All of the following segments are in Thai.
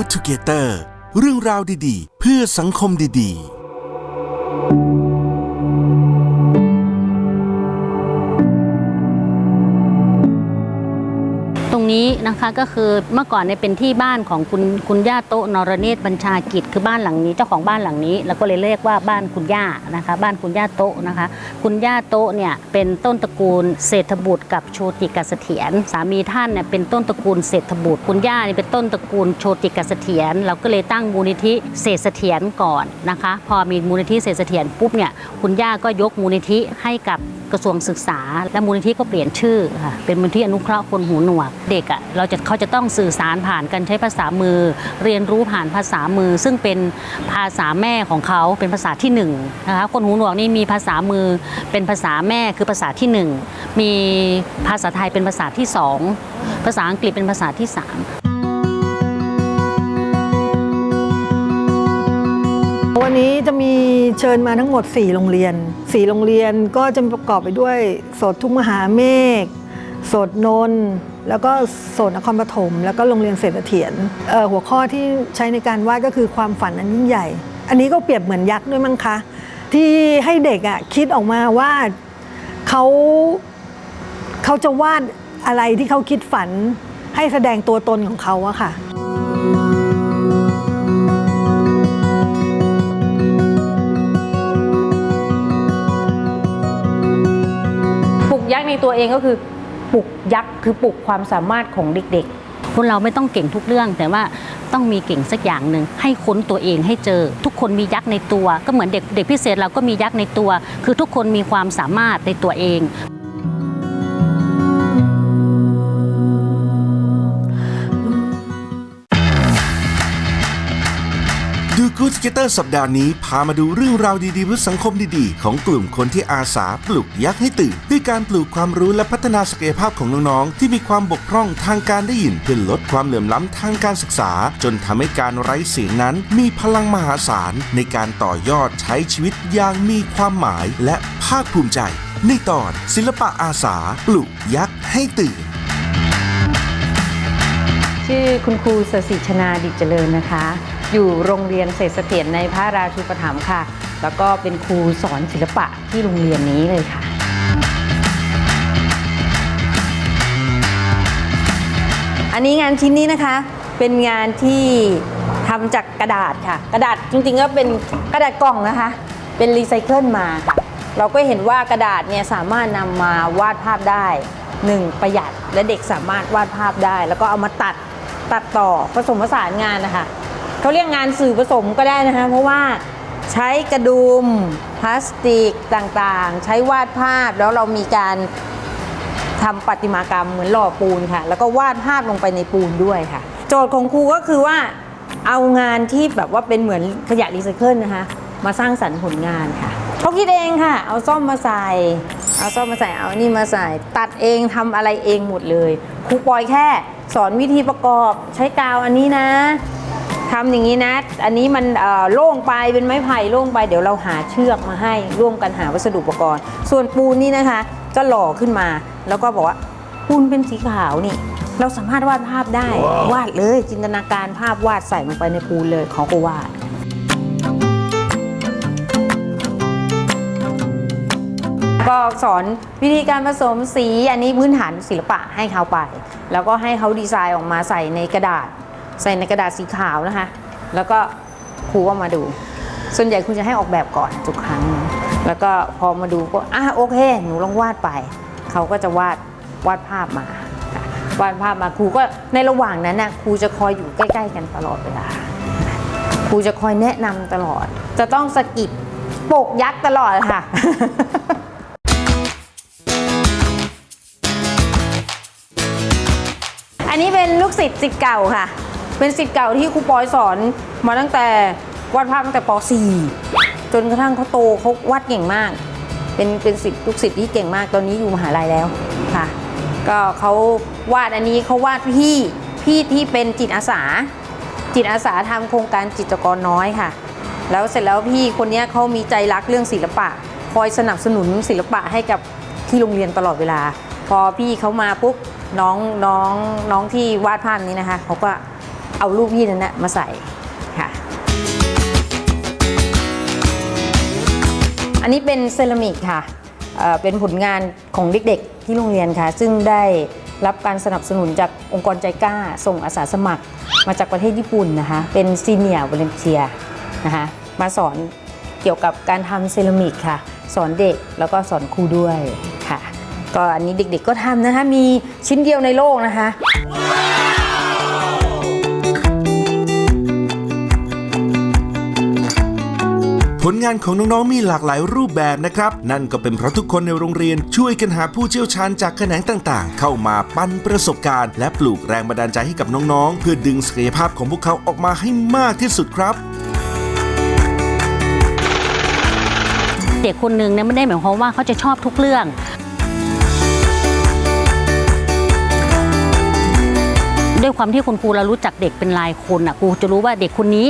Good Together เรื่องราวดีๆ เพื่อสังคมดีๆ นี้นะคะก็คือเมื่อก่อนเนี่ยเป็นที่บ้านของคุณคุณย่าโตะนรเนตรบัญชากิจคือบ้านหลังนี้เจ้าของบ้านหลังนี้แล้วก็เลยเรียกว่าบ้านคุณย่านะคะบ้านคุณย่าโตะนะคะ คุณย่าโตะเนี่ยเป็นต้นตระกูลเศรษฐบุตรกับโชติกเสถียรสามีท่านเนี่ยเป็นต้นตระกูลเศรษฐบุตร คุณย่าเนี่ยเป็นต้นตระกูลโชติกเสถียรเราก็เลยตั้งมูลนิธิเศรษฐเสถียรก่อนนะคะ พอมีมูลนิธิเศรษฐเสถียรปุ๊บเนี่ยคุณย่าก็ยกมูลนิธิให้กับ กระทรวงศึกษา และมูลนิธิก็เปลี่ยนชื่อค่ะเป็นมูลนิธิอนุเคราะห์คนหูหนวก เด็กอะเราจะเขาจะต้องสื่อสารผ่านการใช้ภาษามือ เรียนรู้ผ่านภาษามือ ซึ่งเป็นภาษาแม่ของเขาเป็นภาษาที่1นนะคะคนหูหนวกนี่มีภาษามือเป็นภาษาแม่คือภาษาที่ 1 มีภาษาไทยเป็นภาษาที่ 2 ภาษาอังกฤษเป็นภาษาที่ 3ันนี้จะมีเชิญมาทั้งหมด 4 โรงเรียน 4 โรงเรียนก็จะประกอบไปด้วยโสดทุ่งมหาเมฆโสดนนแล้วก็โสดนครปฐมแล้วก็โรงเรียนเศรษฐเถียนหัวข้อที่ใช้ในการวาดก็คือความฝันอันยิ่งใหญ่ อันนี้ก็เปรียบเหมือนยักษ์ด้วยมั้งคะ ที่ให้เด็กอะ่ะคิดออกมาว่าเขาเขาจะวาดอะไรที่เขาคิดฝันให้แสดงตัวตนของเขาอะค่ะ ในตัวเองก็คือปลุกยักษ์คือปลุกความสามารถของเด็กๆ คนเราไม่ต้องเก่งทุกเรื่อง แต่ว่าต้องมีเก่งสักอย่างหนึ่งให้ค้นตัวเองให้เจอ ทุกคนมียักษ์ในตัว ก็เหมือนเด็กเด็กพิเศษเราก็มียักษ์ในตัว คือทุกคนมีความสามารถในตัวเอง ดู Good Together สัปดาห์นี้พามาดูเรื่องราวดีๆเพื่อสังคมดีๆ ของกลุ่มคนที่อาสาปลุกยักษ์ให้ตื่น ด้วยการปลูกความรู้และพัฒนาศักยภาพของน้องๆ ที่มีความบกพร่องทางการได้ยินเพื่อลดความเหลื่อมล้ำทางการศึกษา จนทำให้การไร้เสียงนั้น มีพลังมหาศาลในการต่อยอดใช้ชีวิตอย่างมีความหมายและภาคภูมิใจ ในตอนศิลปะอาสาปลุกยักษ์ให้ตื่นชื่อคุณครูสศิชนาดิจเจริญนะคะ อยู่โรงเรียนเศรษฐเสถียรในพระราชูปถัมภ์ค่ะ แล้วก็เป็นครูสอนศิลปะที่โรงเรียนนี้เลยค่ะ อันนี้งานชิ้นนี้นะคะเป็นงานที่ทำจากกระดาษค่ะ กระดาษจริงๆก็เป็นกระดาษกล่องนะคะ เป็นรีไซเคิลมาค่ะเราก็เห็นว่ากระดาษเนี่ยสามารถนำมาวาดภาพได้หนึ่งประหยัดและเด็กสามารถวาดภาพได้ แล้วก็เอามาตัดตัดต่อผสมผสานงานนะคะ เขาเรียกงานสื่อผสมก็ได้นะคะเพราะว่าใช้กระดุมพลาสติกต่างๆ ใช้วาดภาพแล้วเรามีการทำประติมากรรมเหมือนหล่อปูนค่ะ แล้วก็วาดภาพลงไปในปูนด้วยค่ะ โจทย์ของครูก็คือว่าเอางานที่แบบว่าเป็นเหมือนขยะรีไซเคิลนะคะ มาสร้างสรรค์ผลงานค่ะเขาคิดเองค่ะ เอาซ่อมมาใส่ เอาซ่อมมาใส่เอานี่มาใส่ ตัดเองทำอะไรเองหมดเลยครูปอยแค่ สอนวิธีประกอบใช้กาวอันนี้นะ ทำอย่างนี้นะ อันนี้มันเอ่อโล่งไปเป็นไม้ไผ่โล่งไปเดี๋ยวเราหาเชือกมาให้ร่วมกันหาวัสดุอุปกรณ์ ส่วนปูนนี่นะคะก็หล่อขึ้นมา แล้วก็บอกว่าปูนเป็นสีขาวนี่ เราสามารถวาดภาพได้ วาดเลยจินตนาการภาพวาดใส่ลงไปในปูนเลยเขาก็วาดก็สอนวิธีการผสมสีอันนี้พื้นฐานศิลปะให้เขาไป แล้วก็ให้เขาดีไซน์ออกมาใส่ในกระดาษ ใส่ในกระดาษสีขาวนะคะ แล้วก็ครูก็มาดู ส่วนใหญ่ครูจะให้ออกแบบก่อนทุกครั้ง แล้วก็พอมาดูก็อะโอเค หนูลองวาดไป เขาก็จะวาดวาดภาพมาวาดภาพมาครูก็ในระหว่างนั้นน่ะครูจะคอยอยู่ใกล้ ๆ กันตลอดเวลาครูจะคอยแนะนำตลอด จะต้องสะกิดปกยักษ์ตลอดค่ะอันนี้เป็นลูกศิษย์ศิษย์เก่าค่ะ เป็นศิษย์เก่าที่ครูปอยสอนมาตั้งแต่วาดภาพตั้งแต่ป .4 จนกระทั่งเขาโตเขาวาดเก่งมาก เป็นเป็นศิษย์ลูกศิษย์ที่เก่งมากตอนนี้อยู่มหาลัยแล้วค่ะ ก็เขาวาดอันนี้เขาวาดพี่พี่ที่เป็นจิตอาสา จิตอาสาทำโครงการจิตกรน้อยค่ะ แล้วเสร็จแล้วพี่คนนี้เขามีใจรักเรื่องศิลปะ คอยสนับสนุนศิลปะให้กับที่โรงเรียนตลอดเวลา พอพี่เขามาปุ๊บน้องน้องน้องที่วาดภาพนี้นะคะเขาก็ เอารูปพี่นั้นนะมาใส่ค่ะ อันนี้เป็นเซรามิกค่ะเเป็นผลงานของเด็กๆที่โรงเรียนค่ะ ซึ่งได้รับการสนับสนุนจากองค์กรใจกล้า ส่งอาสาสมัครมาจากประเทศญี่ปุ่นนะคะ เป็นซีเนียร์วอลเนเทียนะคะมาสอนเกี่ยวกับการทำเซรามิกค่ะ สอนเด็กแล้วก็สอนครูด้วยค่ะ ก็อันนี้เด็กๆก็ทำนะคะ มีชิ้นเดียวในโลกนะคะ ผลงานของน้องๆมีหลากหลายรูปแบบนะครับ นั่นก็เป็นเพราะทุกคนในโรงเรียนช่วยกันหาผู้เชี่ยวชาญจากแขนงต่างๆ เข้ามาปั้นประสบการณ์ และปลูกแรงบันดาลใจให้กับน้องๆ เพื่อดึงศักยภาพของพวกเขาออกมาให้มากที่สุดครับเด็กคนหนึ่งเนี่ยไม่ได้หมายความว่าเขาจะชอบทุกเรื่อง ด้วยความที่คุณครูเรารู้จักเด็กเป็นรายคนอะครูจะรู้ว่าเด็กคนนี้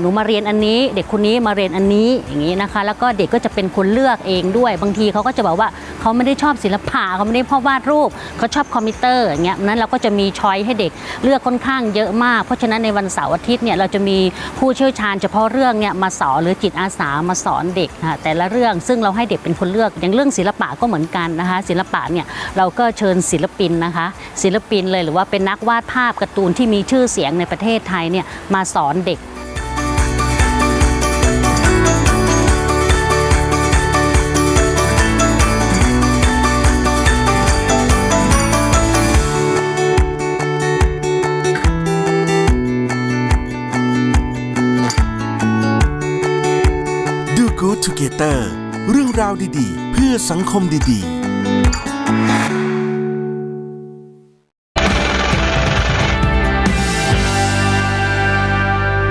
หนูมาเรียนอันนี้ เด็กคนนี้มาเรียนอันนี้อย่างนี้นะคะ แล้วก็เด็กก็จะเป็นคนเลือกเองด้วย บางทีเขาก็จะบอกว่าเขาไม่ได้ชอบศิลปะเขาไม่ได้ชอบวาดรูปเขาชอบคอมพิวเตอร์อย่างเงี้ยนั้นเราก็จะมีช้อยให้เด็กเลือกค่อนข้างเยอะมาก เพราะฉะนั้นในวันเสาร์อาทิตย์เนี่ยเราจะมีผู้เชี่ยวชาญเฉพาะเรื่องเนี่ยมาสอนหรือจิตอาสามาสอนเด็กค่ะแต่ละเรื่องซึ่งเราให้เด็กเป็นคนเลือกอย่างเรื่องศิลปะก็เหมือนกันนะคะ ศิลปะเนี่ยเราก็เชิญศิลปินนะคะ ศิลปินเลยหรือว่าเป็นนักวาดภาพการ์ตูนที่มีชื่อเสียงในประเทศไทยเนี่ยมาสอนเด็ก Together เรื่องราวดีๆ เพื่อสังคมดีๆ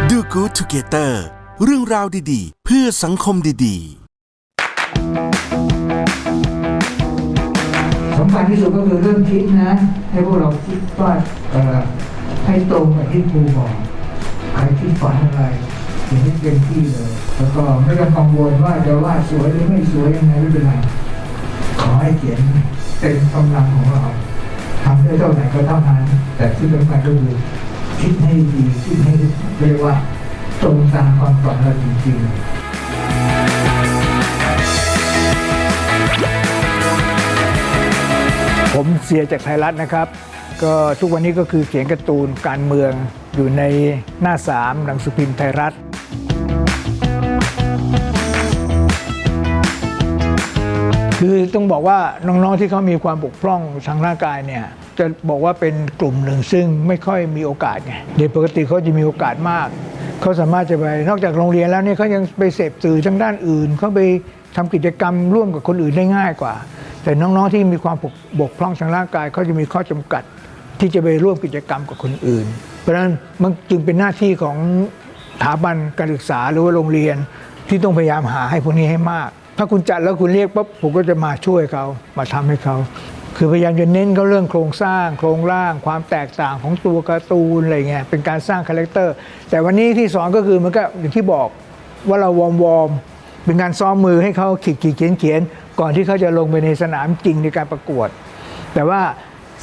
Do Good Together เรื่องราวดีๆ เพื่อสังคมดีๆสำคัญที่สุดก็คือเรื่องคิดนะ ให้พวกเราคิดว่าเอ่อให้ตรงกับที่ครูบอกใครคิดฝันอะไร ขียนให้เต็มที่เลย แล้วก็ไม่ต้องกังวลว่าจะวาดสวยหรือไม่สวยยังไงไม่เป็นไรขอให้เขียนเต็มกำลังของเราทำได้เท่าไหร่ก็เท่านั้นแต่ที่สำคัญก็คือคิดให้ดีคิดให้เรียกว่าตรงตามความฝันเราจริงๆ ผมเสียจากไทยรัฐนะครับ ก็ทุกวันนี้ก็คือเขียนการ์ตูนการเมืองอยู่ในหน้าสามหนังสือพิมพ์ไทยรัฐ คือต้องบอกว่าน้องๆที่เขามีความบกพร่องทางร่างกายเนี่ยจะบอกว่าเป็นกลุ่มหนึ่งซึ่งไม่ค่อยมีโอกาสไงเด็กปกติเขาจะมีโอกาสมากเขาสามารถจะไปนอกจากโรงเรียนแล้วเนี่ยเขายังไปเสพสื่อทางด้านอื่นเขาไปทำกิจกรรมร่วมกับคนอื่นได้ง่ายกว่า แต่น้องๆที่มีความบกพร่องทางร่างกายเขาจะมีข้อจำกัด ที่จะไปร่วมกิจกรรมกับคนอื่น เพราะฉะนั้นมันจึงเป็นหน้าที่ของสถาบันการศึกษาหรือว่าโรงเรียนที่ต้องพยายามหาให้พวกนี้ให้มาก ถ้าคุณจัดแล้วคุณเรียกปั๊บผมก็จะมาช่วยเขามาทำให้เขาคือพยายามจะเน้นเขาเรื่องโครงสร้าง โครงร่าง ความแตกต่างของตัวการ์ตูนอะไรเงี้ยเป็นการสร้างคาแรคเตอร์ แต่วันนี้ที่สอนก็คือมันก็อย่างที่บอกว่าเราวอร์มวอร์มเป็นการซ้อมมือให้เขาขีดขีดเขียนเขียนก่อนที่เขาจะลงไปในสนามจริงในการประกวด แต่ว่า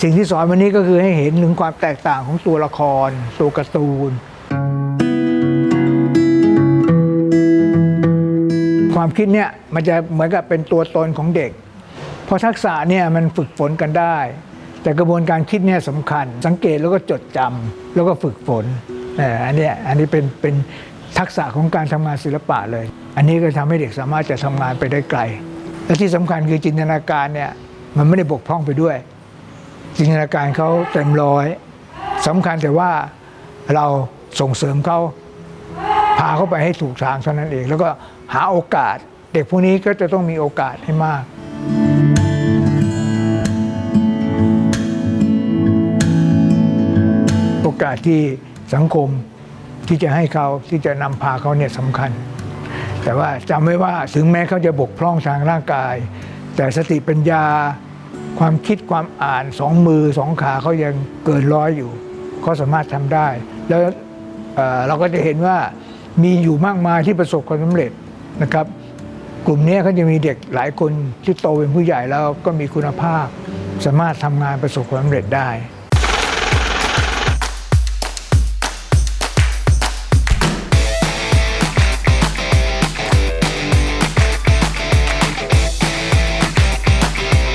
สิ่งที่สอนวันนี้ก็คือให้เห็นถึงความแตกต่างของตัวละคร ตัวการ์ตูน ความคิดเนี่ยมันจะเหมือนกับเป็นตัวตนของเด็ก เพราะทักษะเนี่ยมันฝึกฝนกันได้ แต่กระบวนการคิดเนี่ยสำคัญ สังเกตแล้วก็จดจำแล้วก็ฝึกฝนอ่ออันนี้อันนี้เป็นเป็นทักษะของการทำงานศิลปะเลย อันนี้ก็ทำให้เด็กสามารถจะทำงานไปได้ไกล และที่สำคัญคือจินตนาการเนี่ยมันไม่ได้บกพร่องไปด้วย จินตนาการเขาเต็มร้อยสำคัญแต่ว่าเราส่งเสริมเขาพาเขาไปให้ถูกทางเท่านั้นเองแล้วก็ หาโอกาส เด็กพวกนี้ก็จะต้องมีโอกาสให้มากโอกาสที่สังคมที่จะให้เขาที่จะนำพาเขาเนี่ยสำคัญ แต่ว่าจำไว้ว่าถึงแม้เขาจะบกพร่องทางร่างกาย แต่สติปัญญา ความคิดความอ่านสองมือสองขาเขายังเกินร้อยอยู่เขาสามารถทำได้ แล้วเเราก็จะเห็นว่ามีอยู่มากมายที่ประสบความสำเร็จ นะครับ กลุ่มนี้เขาจะมีเด็กหลายคนที่โตเป็นผู้ใหญ่แล้วก็มีคุณภาพ สามารถทำงานประสบความสำเร็จได้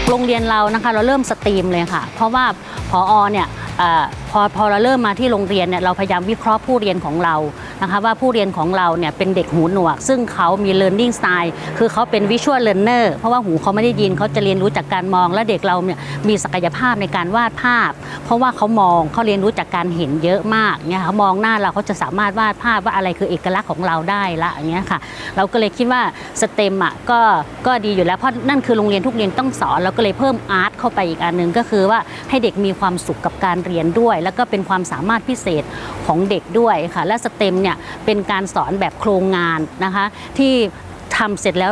โรงเรียนเรานะคะเราเริ่มสตรีมเลยค่ะ เพราะว่าพออเนี่ยอพอพอเราเริ่มมาที่โรงเรียนเนี่ยเราพยายามวิเคราะห์ผู้เรียนของเรา นะคะว่าผู้เรียนของเราเนี่ยเป็นเด็กหูหนวก ซึ่งเขามี learning style คือเขาเป็น visual learner เพราะว่าหูเขาไม่ได้ยินเขาจะเรียนรู้จากการมอง และเด็กเราเนี่ยมีศักยภาพในการวาดภาพ เพราะว่าเขามองเขาเรียนรู้จากการเห็นเยอะมากเนี่ยเขามองหน้าเราเขาจะสามารถวาดภาพว่าอะไรคือเอกลักษณ์ของเราได้ละอย่างเงี้ยค่ะเราก็เลยคิดว่าสเต็มอะก็ก็ดีอยู่แล้วเพราะนั่นคือโรงเรียนทุกเรียนต้องสอนเราก็เลยเพิ่มอาร์ตเข้าไปอีกอันหนึ่งก็คือว่าให้เด็กมีความสุขกับการเรียนด้วย แล้วก็เป็นความสามารถพิเศษของเด็กด้วยค่ะและสเต็มเนี่ยเป็นการสอนแบบโครงงานนะคะที่ทำเสร็จแล้ว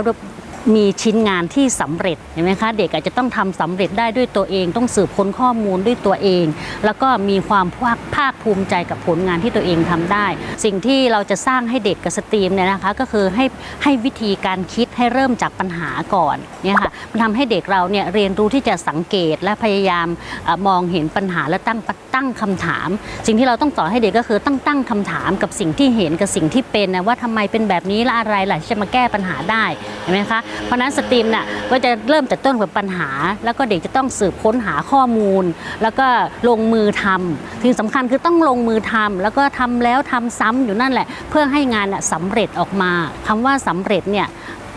มีชิ้นงานที่สำเร็จเห็นไหมคะ เด็กอาจจะต้องทำสำเร็จได้ด้วยตัวเอง ต้องสืบค้นข้อมูลด้วยตัวเอง แล้วก็มีความภาคภาคภูมิใจกับผลงานที่ตัวเองทำได้ สิ่งที่เราจะสร้างให้เด็กกับสตรีมเนี่ยนะคะ ก็คือให้ให้วิธีการคิดให้เริ่มจากปัญหาก่อนเนี่ยค่ะมันทำให้เด็กเราเนี่ยเรียนรู้ที่จะสังเกตและพยายามอมองเห็นปัญหาและตั้งตั้งคำถาม สิ่งที่เราต้องสอนให้เด็กก็คือตั้งตั้งคำถามกับสิ่งที่เห็นกับสิ่งที่เป็นนะว่าทำไมเป็นแบบนี้และอะไรล่ะที่จะมาแก้ปัญหาได้เห็นไหมคะเพราะนั้นสตรีมน่ะก็จะเริ่มแต่ต้นกับปัญหา แล้วก็เด็กจะต้องสืบค้นหาข้อมูล แล้วก็ลงมือทำสิ่งสำคัญคือต้องลงมือทำแล้วก็ทำแล้วทำซ้ำอยู่นั่นแหละ เพื่อให้งานน่ะสำเร็จออกมาคำว่าสำเร็จเนี่ย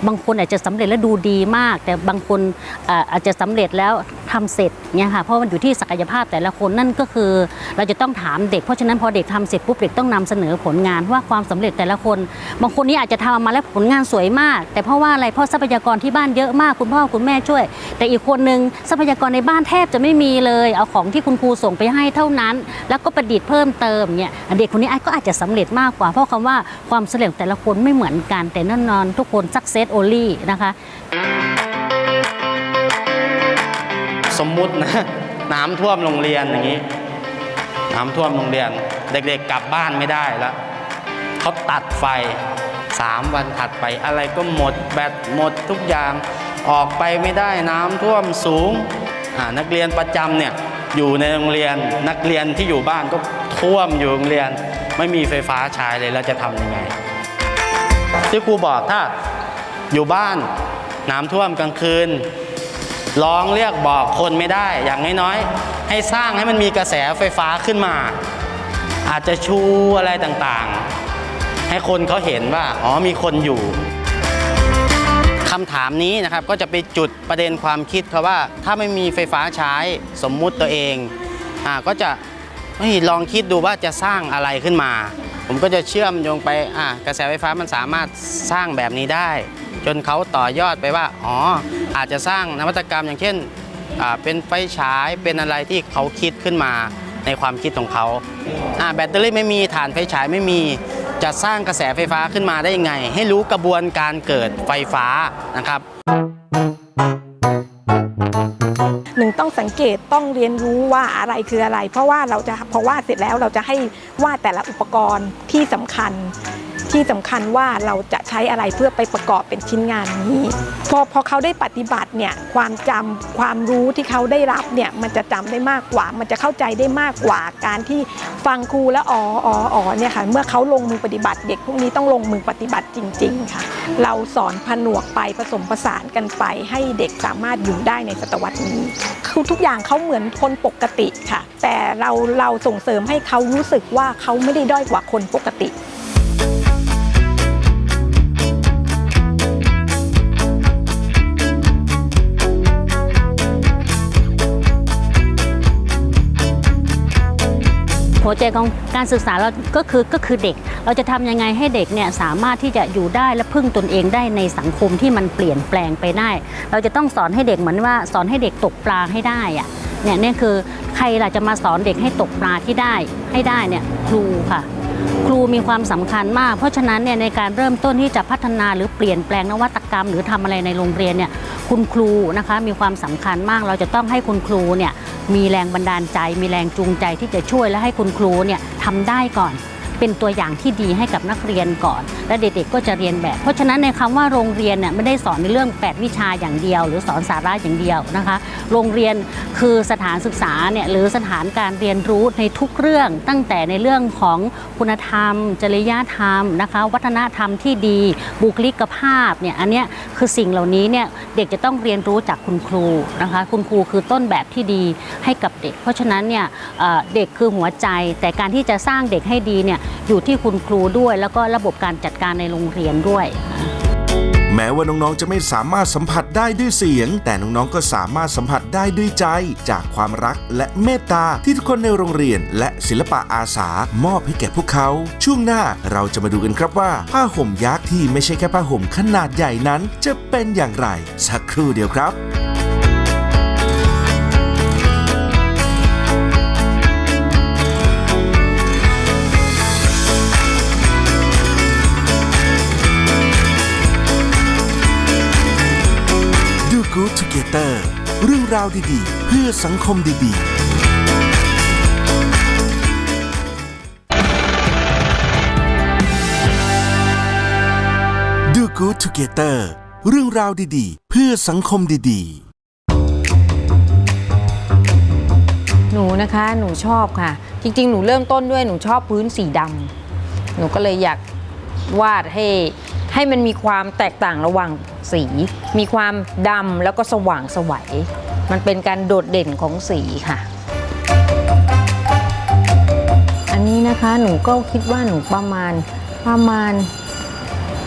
บางคนอาจจะสำเร็จแล้วดูดีมาก แต่บางคนเอ่ออาจจะสำเร็จแล้ว ทำเสร็จเนี่ยค่ะเพราะมันอยู่ที่ศักยภาพแต่ละคนนั่นก็คือ เราจะต้องถามเด็กเพราะฉะนั้นพอเด็กทำเสร็จปุ๊บเด็กต้องนำเสนอผลงานว่าความสำเร็จแต่ละคน บางคนนี่อาจจะทำออกมาแล้วผลงานสวยมาก แต่เพราะว่าอะไรเพราะทรัพยากรที่บ้านเยอะมากคุณพ่อคุณแม่ช่วย แต่อีกคนนึงทรัพยากรในบ้านแทบจะไม่มีเลยเอาของที่คุณครูส่งไปให้เท่านั้น แล้วก็ประดิษฐ์เพิ่มเติมเนี่ยเด็กคนนี้ก็อาจจะสำเร็จมากกว่า เพราะคำว่าความสำเร็จแต่ละคนไม่เหมือนกันแต่แน่นอนทุกคน success only นะคะ สมมุตินะน้ำท่วมโรงเรียนอย่างนี้ น้ำท่วมโรงเรียน เด็กๆกลับบ้านไม่ได้แล้วเขาตัดไฟสามวันถัดไปอะไรก็หมดแบตหมดทุกอย่างออกไปไม่ได้น้ำท่วมสูงนักเรียนประจำเนี่ยอยู่ในโรงเรียนนักเรียนที่อยู่บ้านก็ท่วมอยู่โรงเรียน ไม่มีไฟฟ้าใช้เลยแล้วจะทำยังไง ที่ครูบอกถ้าอยู่บ้านน้ำท่วมกลางคืน ร้องเรียกบอกคนไม่ได้อย่างน้อยๆ ให้สร้างให้มันมีกระแสไฟฟ้าขึ้นมา อาจจะชูอะไรต่างๆ ให้คนเขาเห็นว่า อ๋อมีคนอยู่คำถามนี้นะครับก็จะไปจุดประเด็นความคิดเขาว่าถ้าไม่มีไฟฟ้าใช้สมมุติตัวเองอ่าก็จะลองคิดดูว่าจะสร้างอะไรขึ้นมา ผมก็จะเชื่อมโยงไปอ่ากระแสไฟฟ้ามันสามารถสร้างแบบนี้ได้ จนเขาต่อยอดไปว่าอ๋ออาจจะสร้างนวัตกรรมอย่างเช่นเป็นไฟฉายเป็นอะไรที่เขาคิดขึ้นมาในความคิดของเขาแบตเตอรี่ไม่มีฐานไฟฉายไม่มีจะสร้างกระแสไฟฟ้าขึ้นมาได้ยังไง ให้รู้กระบวนการเกิดไฟฟ้านะครับหนึ่งต้องสังเกตต้องเรียนรู้ว่าอะไรคืออะไร เพราะว่าเราจะพอวาดเสร็จแล้วเราจะให้วาดแต่ละอุปกรณ์ที่สำคัญ ที่สำคัญว่าเราจะใช้อะไรเพื่อไปประกอบเป็นชิ้นงานนี้ พอพอเขาได้ปฏิบัติเนี่ยความจำความรู้ที่เขาได้รับเนี่ยมันจะจำได้มากกว่า มันจะเข้าใจได้มากกว่าการที่ฟังครูแล้วอ๋ออ๋ออ๋อเนี่ยค่ะเมื่อเขาลงมือปฏิบัติ เด็กพวกนี้ต้องลงมือปฏิบัติจริง ๆ ค่ะ เราสอนผนวกไปผสมผสานกันไป ให้เด็กสามารถอยู่ได้ในศตวรรษนี้คือทุกอย่างเขาเหมือนคนปกติค่ะ แต่เราเราส่งเสริมให้เขารู้สึกว่าเขาไม่ได้ด้อยกว่าคนปกติ หัวใจของการศึกษาเราก็คือก็คือเด็ก เราจะทำยังไงให้เด็กเนี่ยสามารถที่จะอยู่ได้และพึ่งตนเองได้ในสังคมที่มันเปลี่ยนแปลงไปได้ เราจะต้องสอนให้เด็กเหมือนว่าสอนให้เด็กตกปลาให้ได้อะเนี่ยนี่คือใครล่ะจะมาสอนเด็กให้ตกปลาที่ได้ให้ได้เนี่ยครูค่ะ ครูมีความสำคัญมาก เพราะฉะนั้นเนี่ยในการเริ่มต้นที่จะพัฒนาหรือเปลี่ยนแปลงนวัตกรรม หรือทำอะไรในโรงเรียนเนี่ย คุณครูนะคะมีความสำคัญมากเราจะต้องให้คุณครูเนี่ยมีแรงบันดาลใจ มีแรงจูงใจที่จะช่วยและให้คุณครูเนี่ยทำได้ก่อน เป็นตัวอย่างที่ดีให้กับนักเรียนก่อน และเด็กๆก็จะเรียนแบบ เพราะฉะนั้นในคำว่าโรงเรียนเนี่ยไม่ได้สอนในเรื่อง 8 วิชาอย่างเดียว หรือสอนสาระอย่างเดียวนะคะ โรงเรียนคือสถานศึกษาเนี่ยหรือสถานการเรียนรู้ในทุกเรื่อง ตั้งแต่ในเรื่องของคุณธรรม จริยธรรมนะคะวัฒนธรรมที่ดี บุคลิกภาพเนี่ยอันเนี้ยคือสิ่งเหล่านี้เนี่ยเด็กจะต้องเรียนรู้จากคุณครูนะคะ คุณครูคือต้นแบบที่ดีให้กับเด็ก เพราะฉะนั้นเนี่ยเด็กคือหัวใจแต่การที่จะสร้างเด็กให้ดีเนี่ยอยู่ที่คุณครูด้วย แล้วก็ระบบการจัดการในโรงเรียนด้วยแม้ว่าน้องๆ จะไม่สามารถสัมผัสได้ด้วยเสียง แต่น้องๆ ก็สามารถสัมผัสได้ด้วยใจ จากความรักและเมตตาที่ทุกคนในโรงเรียน และศิลปะอาสามอบให้แก่พวกเขา ช่วงหน้าเราจะมาดูกันครับว่า ผ้าห่มยักษ์ที่ไม่ใช่แค่ผ้าห่มขนาดใหญ่นั้น จะเป็นอย่างไร สักครู่เดียวครับ Good Together เรื่องราวดีๆ เพื่อสังคมดีๆ Do Good Together เรื่องราวดีๆ เพื่อสังคมดีๆ หนูนะคะหนูชอบค่ะ จริง ๆ หนูเริ่มต้นด้วยหนูชอบพื้นสีดำหนูก็เลยอยากวาดให้ ให้มันมีความแตกต่างระหว่างสี มีความดำแล้วก็สว่างสวัยมันเป็นการโดดเด่นของสีค่ะ อันนี้นะคะหนูก็คิดว่าหนูประมาณประมาณ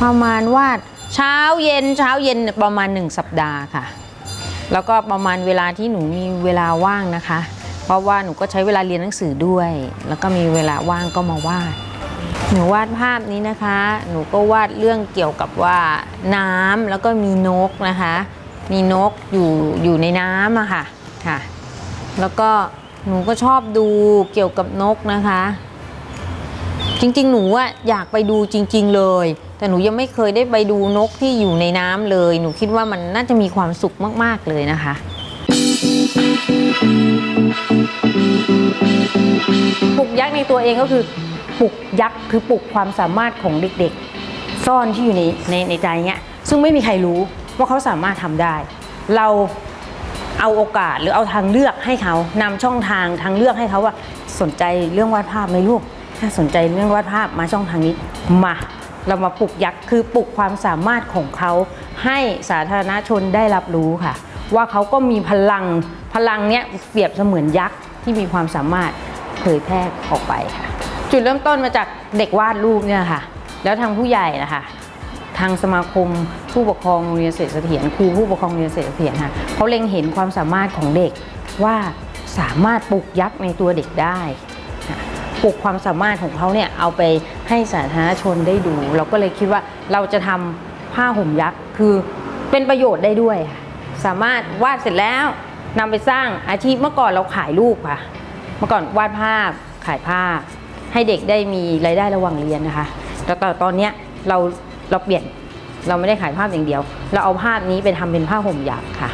ประมาณวาดเช้าเย็นเช้าเย็นประมาณ 1 สัปดาห์ค่ะ แล้วก็ประมาณเวลาที่หนูมีเวลาว่างนะคะ เพราะว่าหนูก็ใช้เวลาเรียนหนังสือด้วย แล้วก็มีเวลาว่างก็มาวาด หนูวาดภาพนี้นะคะ หนูก็วาดเรื่องเกี่ยวกับว่าน้ำแล้วก็มีนกนะคะ มีนกอยู่อยู่ในน้ำอะค่ะค่ะ แล้วก็หนูก็ชอบดูเกี่ยวกับนกนะคะ จริงๆ หนูอะอยากไปดูจริง ๆ เลย แต่หนูยังไม่เคยได้ไปดูนกที่อยู่ในน้ำเลย หนูคิดว่ามันน่าจะมีความสุขมาก ๆเลยนะคะปลุกยักษ์ในตัวเองก็คือ ปลุกยักษ์คือปลุกความสามารถของเด็กๆ ซ่อนที่อยู่ในในในใจเนี้ยซึ่งไม่มีใครรู้ว่าเขาสามารถทำได้ เราเอาโอกาสหรือเอาทางเลือกให้เขานำช่องทางทางเลือกให้เขาว่าสนใจเรื่องวาดภาพไหมลูก ถ้าสนใจเรื่องวาดภาพมาช่องทางนี้มาเรามาปลุกยักษ์คือปลุกความสามารถของเขา ให้สาธารณชนได้รับรู้ค่ะ ว่าเขาก็มีพลังพลังเนี้ยเปรียบเสมือนยักษ์ที่มีความสามารถเผยแพร่ออกไปค่ะ จุดเริ่มต้นมาจากเด็กวาดรูปเนี่ยค่ะ แล้วทางผู้ใหญ่นะคะทางสมาคมผู้ปกครองโรงเรียนเศรษฐเสถียรครูผู้ปกครองโรงเรียนเศรษฐเสถียรค่ะเขาเล็งเห็นความสามารถของเด็กว่าสามารถปลุกยักษ์ในตัวเด็กได้ปลุกความสามารถของเขาเนี่ยเอาไปให้สาธารณชนได้ดู เราก็เลยคิดว่าเราจะทำผ้าห่มยักษ์คือเป็นประโยชน์ได้ด้วย สามารถวาดเสร็จแล้วนำไปสร้างอาชีพเมื่อก่อนเราขายรูปค่ะ เมื่อก่อนวาดภาพขายภาพ ให้เด็กได้มีรายได้ระหว่างเรียนนะคะแต่ตอนตอนนี้เราเราเปลี่ยนเราไม่ได้ขายภาพอย่างเดียว เราเอาภาพนี้ไปทำเป็นผ้าห่มหยักค่ะ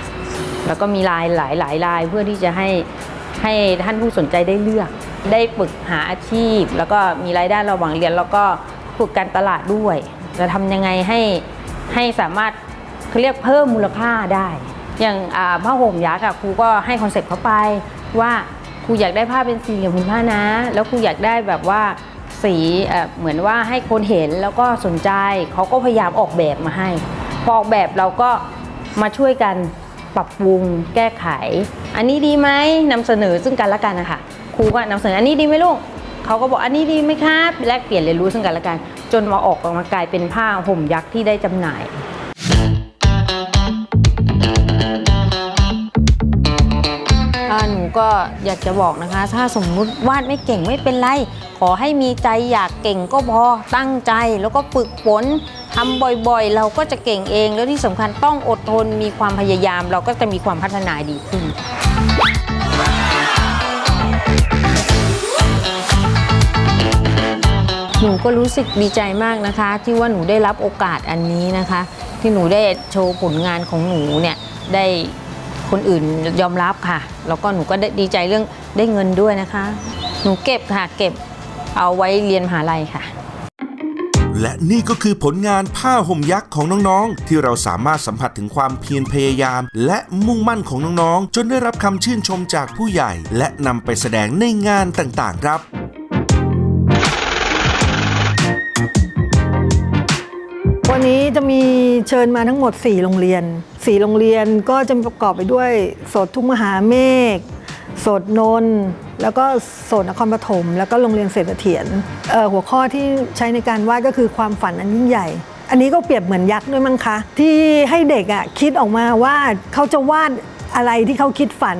แล้วก็มีลายหลายหลายลายเพื่อที่จะให้ให้ท่านผู้สนใจได้เลือก ได้ฝึกหาอาชีพ แล้วก็มีรายได้ระหว่างเรียน แล้วก็ฝึกการตลาดด้วยจะทำยังไงให้ให้สามารถเขาเรียกเพิ่มมูลค่าได้ อย่างผ้าห่มยักษ์อะครูก็ให้คอนเซ็ปต์เขาไปว่า ครูอยากได้ผ้าเป็นสี่เหลี่ยมผืนผ้านะ แล้วครูอยากได้แบบว่าสีเหมือนว่าให้คนเห็นแล้วก็สนใจเขาก็พยายามออกแบบมาให้ พอออกแบบเราก็มาช่วยกันปรับปรุงแก้ไข อันนี้ดีไหมนำเสนอซึ่งกันและกันนะคะครูก็นำเสนออันนี้ดีไหมลูกเขาก็บอกอันนี้ดีไหมครับแลกเปลี่ยนเรียนรู้ซึ่งกันและกัน จนมาออกมากลายเป็นผ้าห่มยักษ์ที่ได้จำหน่าย ก็อยากจะบอกนะคะ ถ้าสมมุติวาดไม่เก่งไม่เป็นไร ขอให้มีใจอยากเก่งก็พอตั้งใจแล้วก็ฝึกฝนทำบ่อยๆ เราก็จะเก่งเอง แล้วที่สำคัญต้องอดทนมีความพยายาม เราก็จะมีความพัฒนาดีขึ้นหนูก็รู้สึกดีใจมากนะคะ ที่ว่าหนูได้รับโอกาสอันนี้นะคะ ที่หนูได้โชว์ผลงานของหนูเนี่ยได้ คนอื่นยอมรับค่ะ แล้วก็หนูก็ดีใจเรื่องได้เงินด้วยนะคะ หนูเก็บค่ะ เก็บเอาไว้เรียนมหาลัยค่ะ และนี่ก็คือผลงานผ้าห่มยักษ์ของน้องๆ ที่เราสามารถสัมผัสถึงความเพียรพยายาม และมุ่งมั่นของน้องๆ จนได้รับคำชื่นชมจากผู้ใหญ่ และนำไปแสดงในงานต่างๆ ครับ วันนี้จะมีเชิญมาทั้งหมด 4 โรงเรียน 4 โรงเรียนก็จะประกอบไปด้วยสดทุ่งมหาเมฆสดนนท์แล้วก็สดนครปฐมแล้วก็โรงเรียนเศรษฐเถียรหัวข้อที่ใช้ในการวาดก็คือความฝันอันยิ่งใหญ่ อันนี้ก็เปรียบเหมือนยักษ์ด้วยมั้งคะ ที่ให้เด็กอะคิดออกมาว่าเขาจะวาดอะไรที่เขาคิดฝัน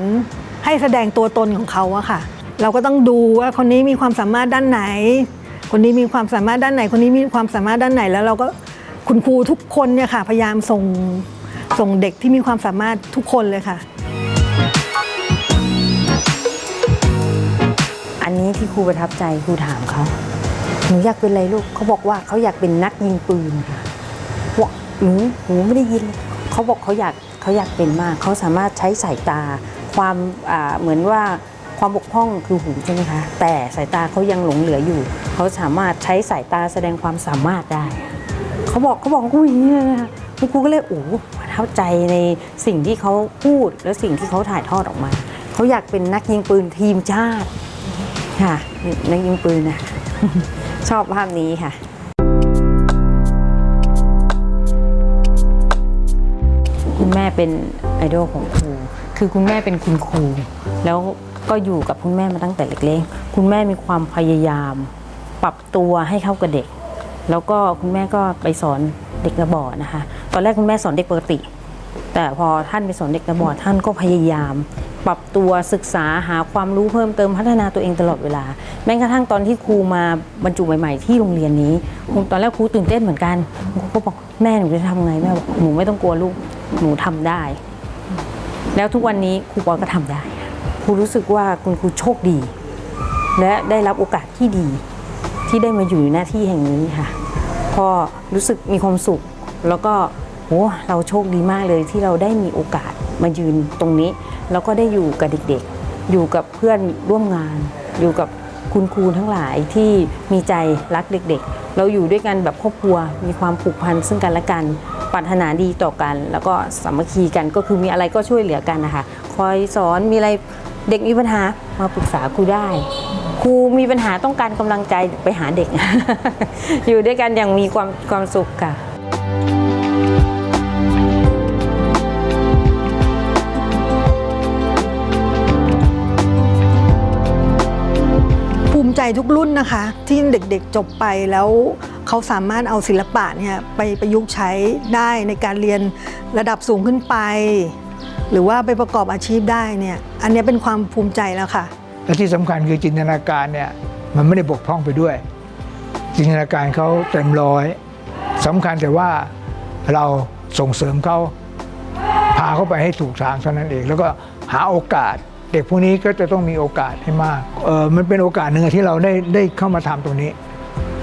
ให้แสดงตัวตนของเขาอะค่ะ เราก็ต้องดูว่าคนนี้มีความสามารถด้านไหน คนนี้มีความสามารถด้านไหน คนนี้มีความสามารถด้านไหนแล้วเราก็ คุณครูทุกคนเนี่ยค่ะพยายามส่งส่งเด็กที่มีความสามารถทุกคนเลยค่ะ อันนี้ที่ครูประทับใจครูถามเขาหนูอยากเป็นอะไรลูกเขาบอกว่าเขาอยากเป็นนักยิงปืนค่ะว่าหนูหนูไม่ได้ยินเขาบอกเขาอยากเขาอยากเป็นมาก เขาสามารถใช้สายตา ความอ่าเหมือนว่าความบกพร่องคือหูใช่ไหมคะ แต่สายตาเขายังหลงเหลืออยู่ เขาสามารถใช้สายตาแสดงความสามารถได้ เขาบอกเขาบอกกูอย่างนี้เลยนะคะคุณครูก็เลยโอ้ประทับใจในสิ่งที่เขาพูดและสิ่งที่เขาถ่ายทอดออกมา เขาอยากเป็นนักยิงปืนทีมชาติค่ะนักยิงปืนนะชอบภาพนี้ค่ะคุณแม่เป็นไอดอลของครู คือคุณแม่เป็นคุณครู แล้วก็อยู่กับคุณแม่มาตั้งแต่เล็กๆ คุณแม่มีความพยายาม ปรับตัวให้เข้ากับเด็ก แล้วก็คุณแม่ก็ไปสอนเด็กระบอดนะคะ ตอนแรกคุณแม่สอนเด็กปกติ แต่พอท่านไปสอนเด็กระบอดท่านก็พยายาม ปรับตัวศึกษาหาความรู้เพิ่มเติมพัฒนาตัวเองตลอดเวลา แม้กระทั่งตอนที่ครูมาบรรจุใหม่ ๆ ที่โรงเรียนนี้ตอนแรกครูตื่นเต้นเหมือนกันครูก็บอกแม่หนูจะทำไงแม่บอกหนูไม่ต้องกลัวลูกหนูทำได้ แล้วทุกวันนี้ครูปอก็ทำได้ครูรู้สึกว่าคุณครูโชคดี และได้รับโอกาสที่ดี ที่ได้มาอยู่ในหน้าที่แห่งนี้ค่ะก็รู้สึกมีความสุข แล้วก็โอ้เราโชคดีมากเลยที่เราได้มีโอกาสมายืนตรงนี้ แล้วก็ได้อยู่กับเด็กๆ อยู่กับเพื่อนร่วมงาน อยู่กับคุณครูทั้งหลายที่มีใจรักเด็กๆ เราอยู่ด้วยกันแบบครอบครัว มีความผูกพันซึ่งกันและกันปรารถนาดีต่อกัน แล้วก็สามัคคีกันก็คือมีอะไรก็ช่วยเหลือกันนะคะคอยสอนมีอะไรเด็กมีปัญหามาปรึกษาครูได้ รูมีปัญหาต้องการกำลังใจไปหาเด็ก อยู่ด้วยกันอย่างมีความความสุขค่ะภูมิใจทุกรุ่นนะคะ ที่เด็กๆจบไปแล้วเขาสามารถเอาศิลปะเนี่ยไปประยุกต์ใช้ได้ในการเรียนระดับสูงขึ้นไป หรือว่าไปประกอบอาชีพได้เนี่ยอันนี้เป็นความภูมิใจแล้วค่ะ และที่สำคัญคือจินตนาการเนี่ยมันไม่ได้บกพร่องไปด้วย จินตนาการเขาเต็มร้อยสำคัญแต่ว่าเราส่งเสริมเขาพาเขาไปให้ถูกทางเท่านั้นเอง แล้วก็หาโอกาส เด็กพวกนี้ก็จะต้องมีโอกาสให้มากเออมันเป็นโอกาสหนึ่งที่เราได้ได้เข้ามาทำตรงนี้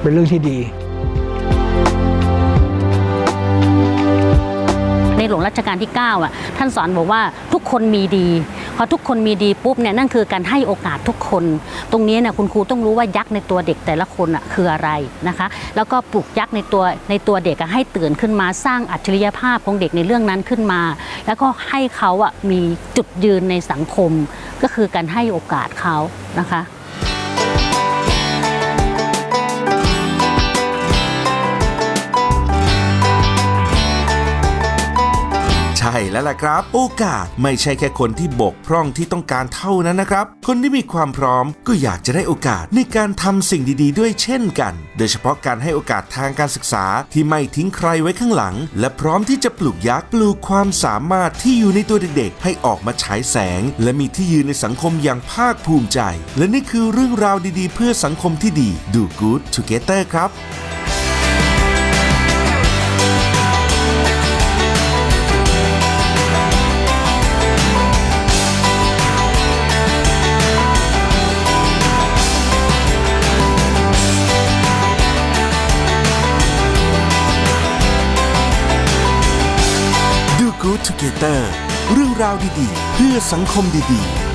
เป็นเรื่องที่ดี ในหลวงรัชกาลที่9อะท่านสอนบอกว่าทุกคนมีดีพอทุกคนมีดีปุ๊บเนี่ยนั่นคือการให้โอกาสทุกคน ตรงนี้เนี่ยคุณครูต้องรู้ว่ายักษ์ในตัวเด็กแต่ละคนอะคืออะไรนะคะ แล้วก็ปลูกยักษ์ในตัวในตัวเด็กให้ตื่นขึ้นมาสร้างอัจฉริยภาพของเด็กในเรื่องนั้นขึ้นมา แล้วก็ให้เขาอะมีจุดยืนในสังคม ก็คือการให้โอกาสเขานะคะ แล้วล่ะครับ โอกาสไม่ใช่แค่คนที่บกพร่องที่ต้องการเท่านั้นนะครับ คนที่มีความพร้อมก็อยากจะได้โอกาสในการทำสิ่งดีๆ ด้วยเช่นกัน โดยเฉพาะการให้โอกาสทางการศึกษาที่ไม่ทิ้งใครไว้ข้างหลัง และพร้อมที่จะปลูกยักษ์ปลูกความสามารถที่อยู่ในตัวเด็กๆ ให้ออกมาฉายแสง และมีที่ยืนในสังคมอย่างภาคภูมิใจ และนี่คือเรื่องราวดีๆ เพื่อสังคมที่ดีดู Good Together ครับ Good Together เรื่องราวดีๆ เพื่อสังคมดีๆ